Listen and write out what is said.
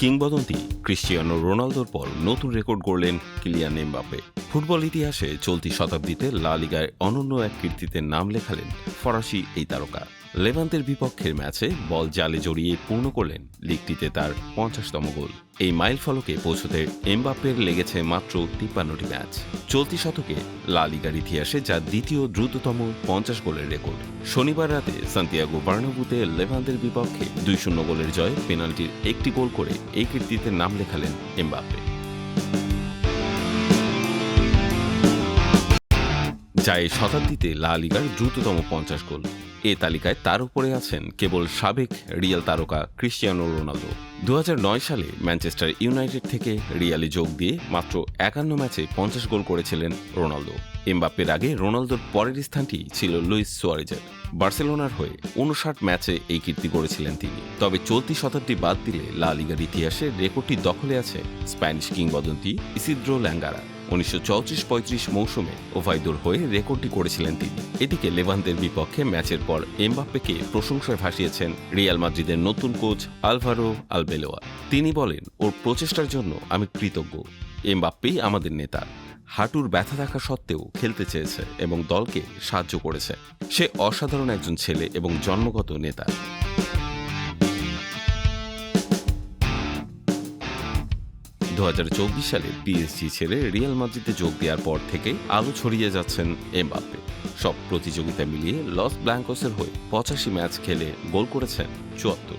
কিংবদন্তি ক্রিশ্চিয়ানো রোনালদোর পর নতুন রেকর্ড গড়লেন কিলিয়ান এমবাপে ফুটবল ইতিহাসে চলতি শতাব্দীতে লা লিগায় অনন্য এক কীর্তিতে নাম লেখালেন ফরাসি এই তারকা। লেভান্তের বিপক্ষের ম্যাচে বল জালে জড়িয়ে পূর্ণ করলেন লিগটিতে তার পঞ্চাশতম গোল। এই মাইল ফলকে পৌঁছতে এমবাপ্পের লেগেছে মাত্র তিপ্পান্নটি ম্যাচ। চলতি শতকে লা লিগার ইতিহাসে যা দ্বিতীয় দ্রুততম পঞ্চাশ গোলের রেকর্ড। শনিবার রাতে সান্তিয়াগো বার্নাবুতে লেভান্তের বিপক্ষে দুই শূন্য গোলের জয় পেনাল্টির একটি গোল করে এই কীর্তিতে নাম লেখালেন এমবাপ্পে। যা এই শতাব্দীতে লা লিগার দ্রুততম পঞ্চাশ গোল। এ তালিকায় তার উপরে আছেন কেবল সাবেক রিয়াল তারকা ক্রিশ্চিয়ানো রোনালদো। দু হাজার নয় সালে ম্যানচেস্টার ইউনাইটেড থেকে রিয়ালে যোগ দিয়ে মাত্র একান্ন ম্যাচে পঞ্চাশ গোল করেছিলেন রোনালদো। এমবাপ্পের আগে রোনালদোর পরের স্থানটি ছিল লুইস সোয়ারেজের। বার্সেলোনার হয়ে উনষাট ম্যাচে এই কীর্তি গড়েছিলেন তিনি। তবে চলতি শতাব্দী বাদ দিলে লা লিগার ইতিহাসে রেকর্ডটি দখলে আছে স্প্যানিশ কিংবদন্তি ইসিদ্রো ল্যাঙ্গারা। উনিশশো চৌত্রিশ পঁয়ত্রিশ মৌসুমে ওভাইদোর হয়ে রেকর্ডটি করেছিলেন তিনি। এদিকে লেভান্তের বিপক্ষে ম্যাচের পর এমবাপ্পেকে প্রশংসায় ভাসিয়েছেন রিয়াল মাদ্রিদের নতুন কোচ আলভারো আলবেলোয়া। তিনি বলেন, ওর প্রচেষ্টার জন্য আমি কৃতজ্ঞ। এমবাপ্পেই আমাদের নেতা। হাঁটুর ব্যথা থাকা সত্ত্বেও খেলতে চেয়েছে এবং দলকে সাহায্য করেছে। সে অসাধারণ একজন ছেলে এবং জন্মগত নেতা। দু হাজার চব্বিশ সালে পিএসজি ছেড়ে রিয়াল মাদ্রিদে যোগ দেওয়ার পর থেকে আলো ছড়িয়ে যাচ্ছেন এমবাপ্পে। সব প্রতিযোগিতা মিলিয়ে লস ব্ল্যাঙ্কসের হয়ে পঁচাশি ম্যাচ খেলে গোল করেছেন চুয়াত্তর।